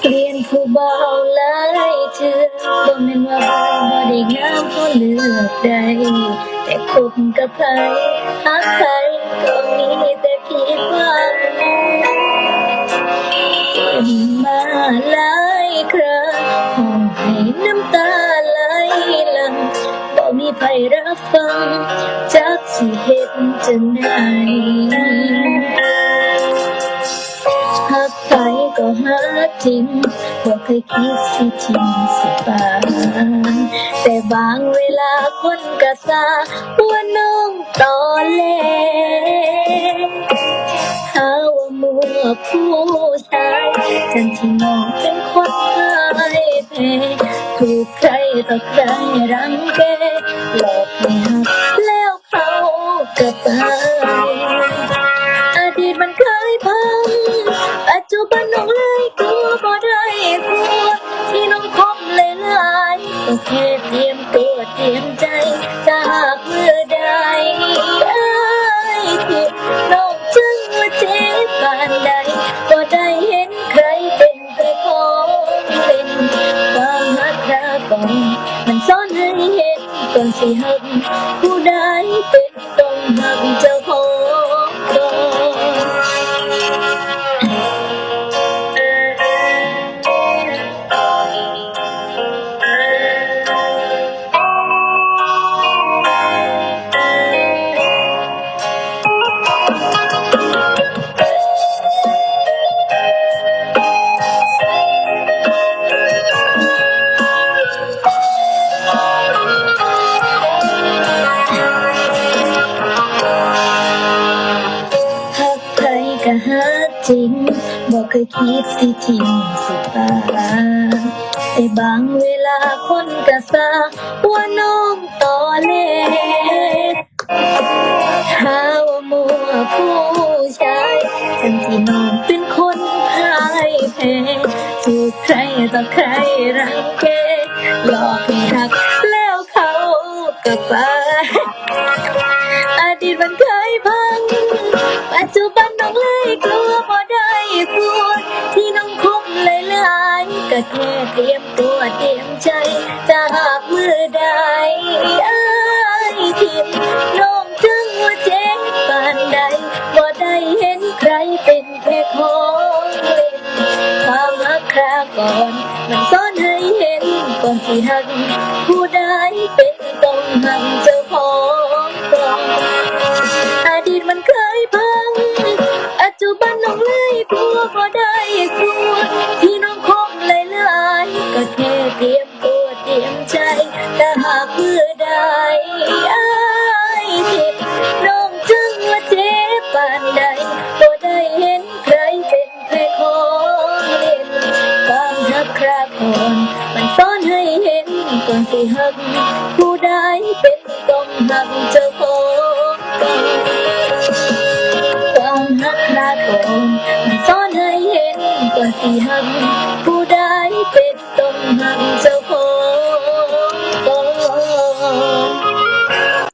เปลี่ยนผู้เบาหลายเธอบ่แม่นว่าบ่ได้งามเพราะเลือกใด แต่คบกับใครหักใครก็มีแต่ผิดหวังเป็นมาหลายครั้งห้องให้น้ำตาไหลหลังบ่มีไผรับฟังจักสิเฮ็ดจังได จริงบ่เคยคิดสิทิ้งสิปานแต่บางเวลาคนกะซาว่าน้องตอแหลหาว่ามัวผู้ชายจันที่น้องเป็นคนหายแพ้ถูกใครต่อใครรังแกหลอกให้หักแล้วเขาก็ตายอดีตมันเคยพังปัจจุบันน้อง เตรียมตัวเตรียมใจจะหากเมื่อใดได้ที่นอกจึงว่าเจ็บปานใดก็ได้เห็นใครเป็นแต่ของเป็นความหักรัก่อนมันซ่อนให้เห็นตอนสิหักผู้ใดเป็น เคยคิดสิทิ้งสิตาแต่บางเวลาคนก็ซาว่าน้องต่อเล่หาว่ามัวผู้ชายทั้งที่น้องเป็นคนพ่ายแพ้ถูกใครต่อใครรังแกหลอกให้หักแล้วเขาก็ไปอดีตมันเคยพัง เตรียมตัวเตรียมใจ จะหากมือใดอ้ยทิมน้องจึงว่าเจ็บปานใดบ่ได้เห็นใครเป็นแค่ของเล่นความรักคราก่อน มันซ่อนให้เห็นก่อนที่หักผู้ใดเป็นต้องหักเจ้าของก่อนอดีตมันเคยพัง เต็มใจแต่หากเพื่อใดอ้ายเจ็น้องจึงว่าเจ็บปานใดบ่ได้เห็นใครเป็นใครของเล่นความทักคราก่อนมันซ่อนให้เห็นก่อนสิหักผู้ใดเป็นต้องหักเจ้าของความหักคราก่อนมันซ่อนให้เห็นก่อนสิหักผู้